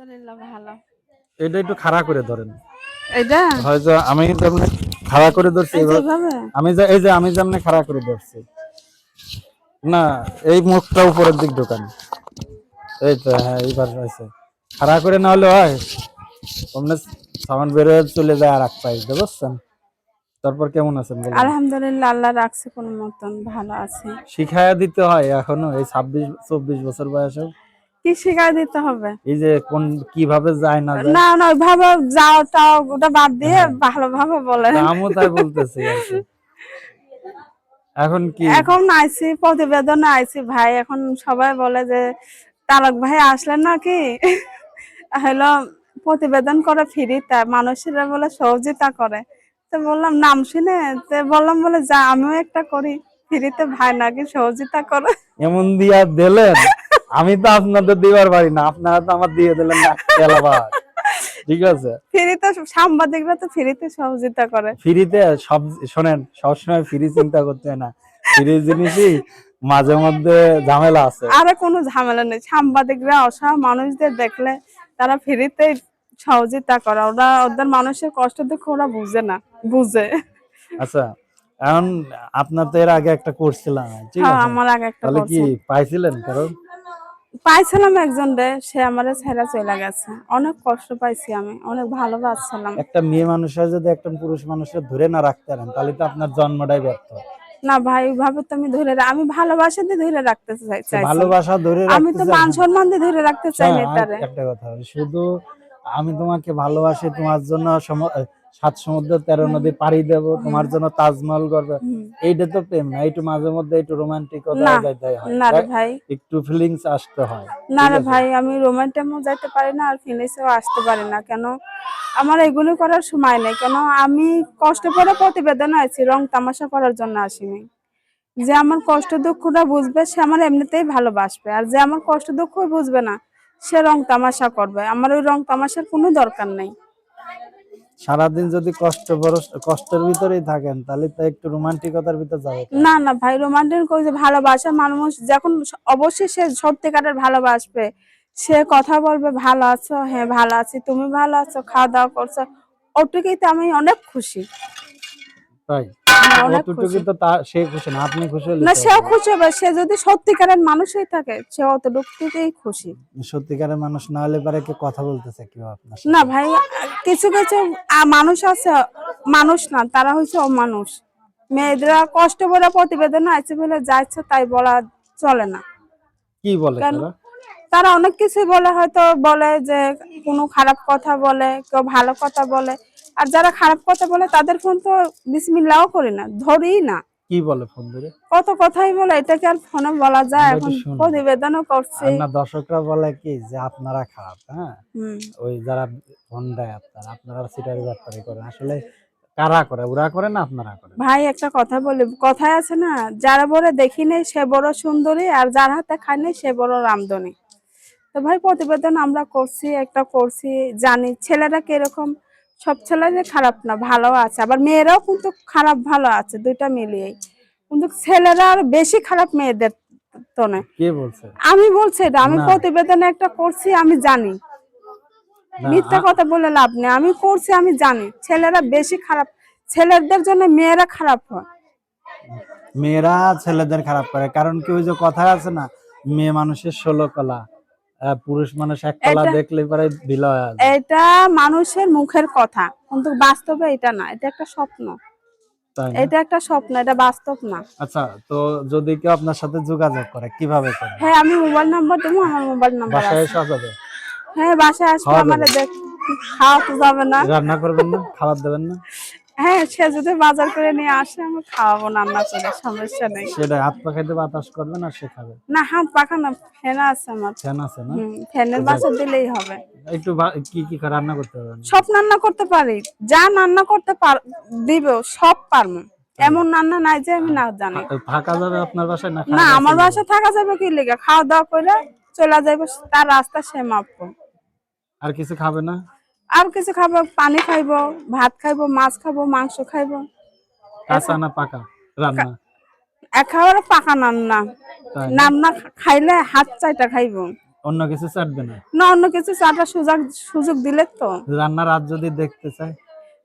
আলহামদুলিল্লাহ ভালো। এটা একটু খাড়া করে ধরেন। এটা হয়তো আমি যেমন খাড়া করে ধরছি যে আমি যে এই যে আমি যেমন খাড়া করে ধরছি। না এই মুখটা উপরের দিক ঢোকান। এই তো হ্যাঁ এইবার হয়েছে। খাড়া করে না হলে হয়। অমনে সাউন্ড বের হয়ে চলে যায় আর এক পাই বুঝছেন তারপর কেমন আছেন বলেন? আলহামদুলিল্লাহ আল্লাহ রাখছে কোন মতন ভালো আছে। শিখায়া দিতে হয় এখনও এই ছাব্বিশ চব্বিশ বছর বয়সে কি শিখাই দিতে হবে? এই যে কোন কীভাবে যায় না যায়? না না ওইভাবে যাও টাও ওটা বাদ দিয়ে ভালোভাবে বলে আমও তাই বলতেছি এখন কি? এখন আইছি প্রতিবেদনে আইছি ভাই। এখন সবাই বলে যে তারক ভাই আসলেন নাকি? হলো প্রতিবেদন করে ফ্রিতে মানুষেরা বলে সহযোগিতা করে। তো বললাম নাম শুনে তো বললাম বলে যা আমিও একটা করি। ফ্রিতে ভাই নাকি সহযোগিতা করে? এমন দিয়া দিলেন? আমি তো আপনাদের দিবার পারি না আপনারা তো আমার দিয়ে দিলেন না ঠিক আছে? ফ্রিতে সাংবাদিকরা তো ফ্রিতে সহযোগিতা করে। ফ্রিতে সব শোনেন সবসময় ফ্রি চিন্তা করতে হয় না। ফ্রি জিনিসই মাঝে মধ্যে ঝামেলা আছে। আরে কোনো ঝামেলা নেই। সাংবাদিকরা অসহায় মানুষদের দেখলে তারা ফ্রিতে সহযোগিতা করে। ওরা ওদের মানুষের কষ্ট দুঃখ ওরা বুঝে না বুঝে। আচ্ছা এখন আপনার তো এর আগে একটা করছিলাম ঠিক হ্যাঁ আছে? আমার আগে একটা তাহলে কি পাইছিলেন কারণ? পাইছিলাম একজন রে সে আমারে ছেড়ে চলে গেছে। অনেক কষ্ট পাইছি আমি অনেক ভালোবাসছিলাম একটা মেয়ে মানুষের যদি একটা পুরুষ মানুষের ধরে না রাখতে পারেন তাহলে তো আপনার জন্মটাই ব্যর্থ। না ভাই ওইভাবে তো আমি ধরে আমি ভালোবাসা দিয়ে ধরে রাখতে চাই। ভালোবাসা ধরে আমি তো মান সম্মান দিয়ে ধরে রাখতে চাই না হ্যাঁ, তারে। একটা কথা শুধু আমি তোমাকে ভালোবাসি তোমার জন্য সাত সমুদ্র তেরো নদী পাড়ি দেব তোমার জন্য তাজমহল করবে। এইটা তো প্রেম না একটু মাঝে মধ্যে একটু রোমান্টিক না, রে ভাই। একটু ফিলিংস আসতে হয় না রে ভাই আমি রোমান্টামও যাইতে পারি না আর ফিনিশেও আসতে পারি না কেন? আমার এগুলো করার সময় নেই কেন? আমি কষ্ট করে প্রতিবেদন আছি রং তামাশা করার জন্য আসিনি। যে আমার কষ্ট দুঃখটা বুঝবে সে আমার এমনিতেই ভালোবাসবে আর যে আমার কষ্ট দুঃখ বুঝবে না সে রং তামাশা করবে। আমার ওই রং তামাশার কোনো দরকার নেই। সারাদিন যদি কষ্ট কষ্টের ভিতরেই থাকেন তাহলে তো একটু রোমান্টিকতার ভিতর যাবে। না না ভাই রোমান্টিক যে ভালোবাসা মানুষ যখন অবশ্যই সে সত্যিকারের ভালোবাসবে সে কথা বলবে ভালো আছো? হ্যাঁ ভালো আছি। তুমি ভালো আছো? খাওয়া দাওয়া করছ? ওটুকুই তো আমি অনেক খুশি। তাই? আমি অনেক অতটুকু খুশি। তো সে খুশি না আপনি খুশি না সেও হবে। খুশি হবে সে যদি সত্যিকারের মানুষই থাকে সে অতটুকুতেই খুশি। সত্যিকারের মানুষ না হলে পারে কি কথা বলতেছে কেউ আপনার না ভাই কিছু কিছু মানুষ আছে মানুষ না তারা হচ্ছে অমানুষ। মেয়েদের কষ্ট করে প্রতিবেদন আছে বলে যা ইচ্ছে তাই বলা চলে না। কি বলে? তারা? তারা অনেক কিছু বলে হয়তো বলে যে কোনো খারাপ কথা বলে কেউ ভালো কথা বলে। আর যারা খারাপ কথা বলে তাদের ফোন তো বিসমিল্লাও করি না ধরি না। কি বলে ফোন ধরে? কত কথাই বলে এটাকে আর ফোনে বলা যায় এখন। প্রতিবেদনও করছি। না দর্শকরা বলে কি যে আপনারা খারাপ হ্যাঁ? ওই যারা ফোন দেয় আপনারা আপনারা সিটারি বাটপারি করেন। আসলে কারা করে? ওরা করে না আপনারা করেন ভাই একটা কথা বলি কথায় আছে না যারা বড় দেখি নেই সে বড় সুন্দরী আর যার হাতে খাই নেই সে বড় রামদনি তো ভাই প্রতিবেদন আমরা করছি একটা করছি জানি ছেলেরা কীরকম সব ছেলেরা খারাপ না ভালো আছে। আবার মেয়েরাও কিন্তু খারাপ ভালো আছে দুইটা মিলিয়েই। কিন্তু ছেলেরা আর বেশি খারাপ মেয়েদের তো নয়। কে বলছে? আমি বলছি এটা আমি। প্রতিবেদনে একটা করছি আমি জানি। মিথ্যা কথা বলে লাভ নেই আমি করছি আমি জানি। ছেলেরা বেশি খারাপ ছেলেদের জন্য মেয়েরা খারাপ হয়। মেয়েরা ছেলেদের খারাপ করে কারণ কি ওই যে কথা আছে না মেয়ে মানুষের ষোলো কলা। পুরুষ মানুষ এক কলা এটা- দেখলে পরে বিলয় এটা মানুষের মুখের কথা কিন্তু বাস্তবে এটা না এটা একটা স্বপ্ন। এটা একটা স্বপ্ন এটা বাস্তব না। আচ্ছা তো যদি কেউ আপনার সাথে যোগাযোগ করে কীভাবে করে হ্যাঁ আমি মোবাইল নাম্বার দেবো আমার মোবাইল নাম্বার বাসায় এসে যাবে হ্যাঁ বাসায় আসবে দেখ খাওয়া তো যাবে না। রান্না করবেন না? খাবার দেবেন না? হ্যাঁ সে যদি বাজার করে নিয়ে আসে আমি খাওয়াবো রান্না করে সমস্যা নেই। সেটা হাত বাতাস সে খাবে। না হাত পাখা না ফ্যান আছে আমার। ফ্যান আছে না? ফ্যানের বাসা দিলেই হবে। একটু কি কি রান্না করতে পারবেন সব রান্না করতে পারি। যা রান্না করতে পার দিব সব পারব। এমন রান্না নাই যে আমি না জানি। থাকা যাবে আপনার বাসায় না না আমার দাওয়া বাসা থাকা যাবে কি লেগে? খাওয়া দাওয়া করে চলে যাইব তার রাস্তা সে মাপবো। আর কিছু খাবে না? আর কিছু খাব পানি খাইবো ভাত খাইবো মাছ খাব মাংস খাইবো। কাঁচা না পাকা? রান্না? একেবারে পাকা তাই না? খাইলে হাত চাইটা খাইবো। অন্য কিছু চাটবে না? না অন্য কিছু চাটার সুযোগ সুযোগ দিলে তো। রান্নার হাত যদি দেখতে চাই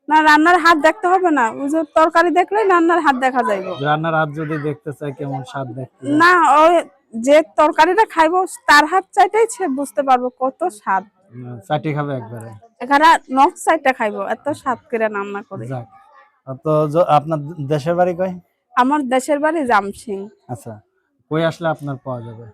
না রান্নার হাত দেখতে হবে না। ওই যে তরকারি দেখলে রান্নার হাত দেখা যাইব। রান্নার হাত যদি দেখতে চাই কেমন স্বাদ দেখতে না ওই যে তরকারিটা খাইবো তার হাত চাইটাই সে বুঝতে পারব কত স্বাদ। চাটি খাবে একবারে। এখানে নক চাইটা খাইবো এত স্বাদ করে রান্না যাক। তো আপনার দেশের বাড়ি কই? আমার দেশের বাড়ি জামসিং আচ্ছা কই আসলে আপনার পাওয়া যাবে?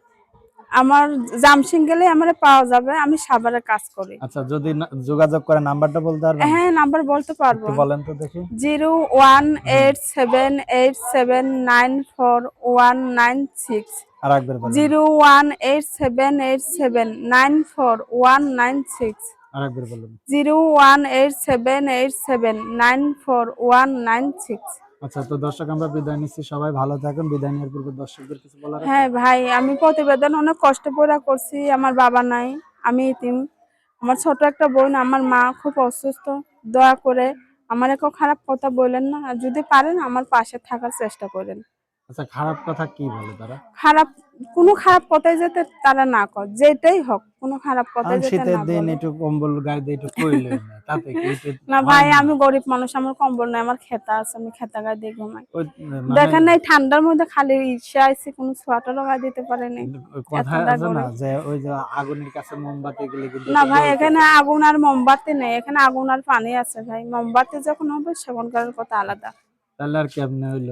আমার জামসিং গেলে আমারে পাওয়া যাবে আমি সাভারে কাজ করি। আচ্ছা যদি যোগাযোগ করে নাম্বারটা বলতে পারবেন? হ্যাঁ নাম্বার বলতে পারব। বলেন তো দেখি। 01878794196 zero one eight seven eight seven nine four one nine six. Zero one eight seven eight seven nine four one nine six. আচ্ছা তো দর্শক আমরা বিদায় নিচ্ছি। সবাই ভালো থাকুন। বিদায় নেওয়ার পূর্বে দর্শকদের কিছু বলার হ্যাঁ ভাই আমি প্রতিবেদন অনেক কষ্ট করে করছি। আমার বাবা নাই আমি ইতিম আমার ছোট একটা বোন আমার মা খুব অসুস্থ। দয়া করে আমার একটু খারাপ কথা বললেন না। আর যদি পারেন আমার পাশে থাকার চেষ্টা করেন। আচ্ছা খারাপ কথা কি বলে তারা? খারাপ কোনো খারাপ কথাই যাতে তারা না কর যেটাই হোক কোনো খারাপ কথাই যাতে শীতের দিন একটু কম্বল গায়ে দিয়ে একটু কইলে না, তাতে কি না ভাই আমি গরিব মানুষ আমার কম্বল নাই আমার খেতা আছে আমি খেতা গায়ে দিয়ে ঘুমাই। মানে দেখেন এই ঠান্ডার মধ্যে খালি ইচ্ছা আছে কোনো সোয়াটারও গায়ে দিতে পারেনি ওই কথা আছে না যে ওই যে আগুনের কাছে মোমবাতি গুলি কিন্তু না ভাই এখানে আগুন আর মোমবাতি নেই এখানে আগুন আর পানি আছে ভাই। মোমবাতি যখন হবে সেখানকার কথা আলাদা। তাহলে আর কেমনে হইল?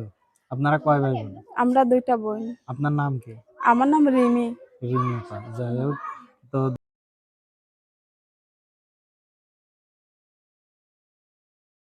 আপনারা কয় ভাই বোন? আমরা দুইটা বোন। আপনার নাম কি? আমার নাম রিমি। রিমি আপা। যাই হোক